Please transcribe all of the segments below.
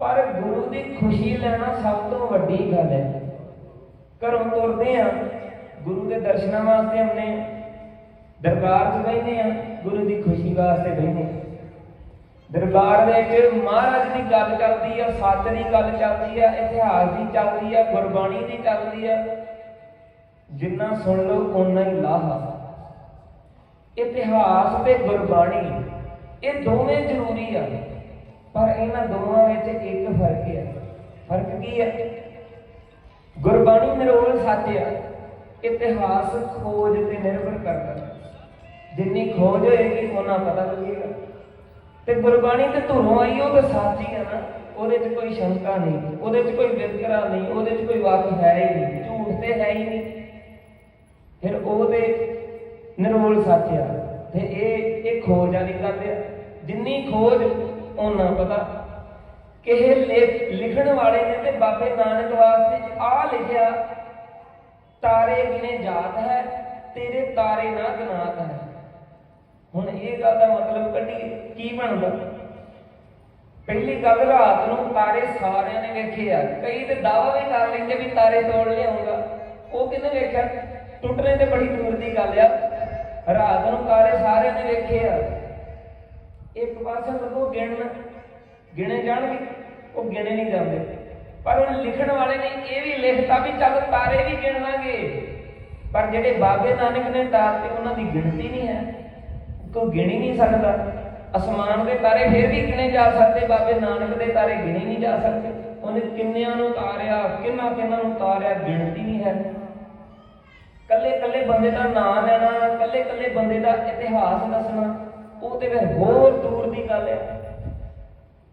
ਪਰ ਗੁਰੂ ਦੀ ਖੁਸ਼ੀ ਲੈਣਾ ਸਭ ਤੋਂ ਵੱਡੀ ਗੱਲ ਹੈ। ਘਰੋਂ ਤੁਰਦੇ ਆ ਗੁਰੂ ਦੇ ਦਰਸ਼ਨਾਂ ਵਾਸਤੇ ਆਉਂਦੇ ਆ ਦਰਬਾਰ 'ਚ ਬੈਠੇ ਆ ਗੁਰੂ ਦੀ ਖੁਸ਼ੀ ਵਾਸਤੇ ਬੈਠੇ ਆ ਦਰਬਾਰ ਦੇ ਵਿੱਚ ਮਹਾਰਾਜ ਦੀ ਗੱਲ ਚੱਲਦੀ ਆ, ਸੱਚ ਦੀ ਗੱਲ ਚੱਲਦੀ ਆ, ਇਤਿਹਾਸ ਦੀ ਚੱਲਦੀ ਆ, ਗੁਰਬਾਣੀ ਦੀ ਚੱਲਦੀ ਆ। ਜਿੰਨਾ ਸੁਣ ਲਓ, ਓਨਾ ਹੀ ਲਾਹਾ ਇਤਿਹਾਸ ਤੇ ਗੁਰਬਾਣੀ, ਇਹ ਦੋਵੇਂ ਜ਼ਰੂਰੀ ਆ। ਪਰ ਇਹਨਾਂ ਦੋਵਾਂ ਵਿੱਚ ਇੱਕ ਫ਼ਰਕ ਹੈ ਫ਼ਰਕ ਕੀ ਹੈ ਗੁਰਬਾਣੀ ਨਿਰੋਲ ਸੱਚ ਆ। ਇਤਿਹਾਸ ਖੋਜ ਤੇ ਨਿਰਭਰ ਕਰਦਾ। ਜਿੰਨੀ ਖੋਜ ਹੋਏਗੀ ਉਹਨਾਂ ਪਤਾ ਲੱਗੇਗਾ। ਤੇ ਗੁਰਬਾਣੀ ਤੇ ਧੁਰੋਂ ਆਈ, ਉਹ ਤਾਂ ਸੱਚ ਹੀ ਆ ਨਾ। ਉਹਦੇ 'ਚ ਕੋਈ ਸ਼ੰਕਾ ਨਹੀਂ, ਉਹਦੇ 'ਚ ਕੋਈ ਵਿਤਕਰਾ ਨਹੀਂ, ਉਹਦੇ 'ਚ ਕੋਈ ਵਾਕ ਹੈ ਹੀ ਨਹੀਂ, ਝੂਠ ਤੇ ਹੈ ਹੀ ਨਹੀਂ। ਫਿਰ ਉਹਦੇ ਨਿਰੋਲ ਸੱਚ ਆ। ਤੇ ਇਹ ਇਹ ਖੋਜ ਵਾਲੀ ਗੱਲ ਆ। ਜਿੰਨੀ ਖੋਜ ਉਹਨਾਂ ਪਤਾ। ਕਿਸੇ ਲੇਖ ਲਿਖਣ ਵਾਲੇ ਨੇ ਤੇ ਬਾਬੇ ਨਾਨਕ ਵਾਸਤੇ ਆ ਲਿਖਿਆ, ਤਾਰੇ ਗਿਨੇ ਜਾਤ ਹੈ, ਤੇਰੇ ਤਾਰੇ ਨਾ ਗਿਨਾਤ ਹੈ। ਹੁਣ ਇਹ ਗੱਲ ਦਾ ਮਤਲਬ ਕੱਢੀ, ਕੀ ਬਣਦਾ ਪਹਿਲੀ ਗੱਲ ਰਾਤ ਨੂੰ ਤਾਰੇ ਸਾਰਿਆਂ ਨੇ ਵੇਖੇ ਆ। ਕਈ ਤੇ ਦਾਵਾ ਵੀ ਕਰ ਲੈਂਦੇ ਵੀ ਤਾਰੇ ਤੋੜ ਲਿਆਉਂਗਾ ਉਹ ਕਿਹਨੇ ਵੇਖਿਆ? ਟੁੱਟਣੇ ਤੇ ਬੜੀ ਦੂਰ ਦੀ ਗੱਲ ਆ। ਰਾਤ ਨੂੰ ਤਾਰੇ ਸਾਰਿਆਂ ਨੇ ਵੇਖੇ ਆ। ਇੱਕ ਪਾਸੇ ਲੱਗੋ ਗਿਣਨ ਗਿਣੇ ਜਾਣਗੇ, ਉਹ ਗਿਣੇ ਨਹੀਂ ਜਾਂਦੇ। ਪਰ ਹੁਣ ਲਿਖਣ ਵਾਲੇ ਨੇ ਇਹ ਵੀ ਲਿਖਤਾ ਵੀ ਚੱਲ ਤਾਰੇ ਵੀ ਗਿਣ ਲਾਂਗੇ। ਪਰ ਜਿਹੜੇ ਬਾਬੇ ਨਾਨਕ ਨੇ ਤਾਰਤੇ ਉਹਨਾਂ ਦੀ ਗਿਣਤੀ ਨਹੀਂ ਹੈ। ਕੋਈ ਗਿਣੀ ਨਹੀਂ ਸਕਦਾ। ਅਸਮਾਨ ਦੇ ਤਾਰੇ ਫਿਰ ਵੀ ਗਿਣੇ ਜਾ ਸਕਦੇ, ਬਾਬੇ ਨਾਨਕ ਦੇ ਤਾਰੇ ਗਿਣੇ ਨਹੀਂ ਜਾ ਸਕਦੇ। ਉਹਨੇ ਕਿੰਨਿਆਂ ਨੂੰ ਤਾਰਿਆ, ਕਿੰਨਾ ਕਿੰਨਾ ਨੂੰ ਤਾਰਿਆ, ਗਿਣਤੀ ਨਹੀਂ ਹੈ। ਕੱਲੇ ਕੱਲੇ ਬੰਦੇ ਦਾ ਨਾਮ ਲੈਣਾ ਕੱਲੇ ਕੱਲੇ ਬੰਦੇ ਦਾ ਇਤਿਹਾਸ ਦੱਸਣਾ। ਉਹ ਤੇ ਫਿਰ ਹੋਰ ਦੂਰ ਦੀ ਗੱਲ ਹੈ।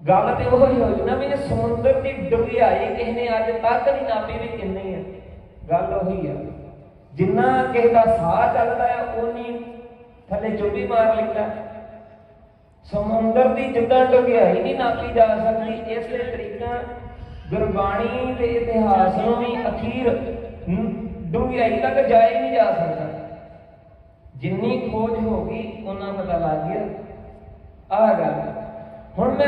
ਗੱਲ ਤੇ ਉਹ ਹੀ ਹੋਈ ਨਾ ਵੀ ਸਮੁੰਦਰ ਦੀ ਡੁੰਗਿਆਈ ਕਿਸੇ ਨੇ ਅੱਜ ਤੱਕ ਨਹੀਂ ਨਾਪੀ ਵੀ ਕਿੰਨੀ ਹੈ। ਗੱਲ ਉਹੀ ਆ ਜਿੰਨਾ ਕਿਸੇ ਦਾ ਸਾਹ ਚੱਲਦਾ ਹੈ ਉਨੀ ਥੱਲੇ ਚੁੱਭੀ ਮਾਰ ਲੈਂਦਾ ਸਮੁੰਦਰ ਦੀ ਜਿੱਦਾਂ ਡੁੰਗਿਆਈ ਨਹੀਂ ਨਾਪੀ ਜਾ ਸਕਦੀ, ਇਸੇ ਤਰੀਕਾ ਗੁਰਬਾਣੀ ਦੇ ਇਤਿਹਾਸ ਨੂੰ ਵੀ ਅਖੀਰ ਡੁੰਗਿਆਈ ਤੱਕ ਜਾਇਆ ਨਹੀਂ ਜਾ ਸਕਦਾ। ਜਿੰਨੀ ਖੋਜ ਹੋ ਗਈ ਉਹਨਾਂ ਪਤਾ ਲੱਗ ਗਿਆ। ਆ ਗੱਲ। ਹੁਣ ਮੈਂ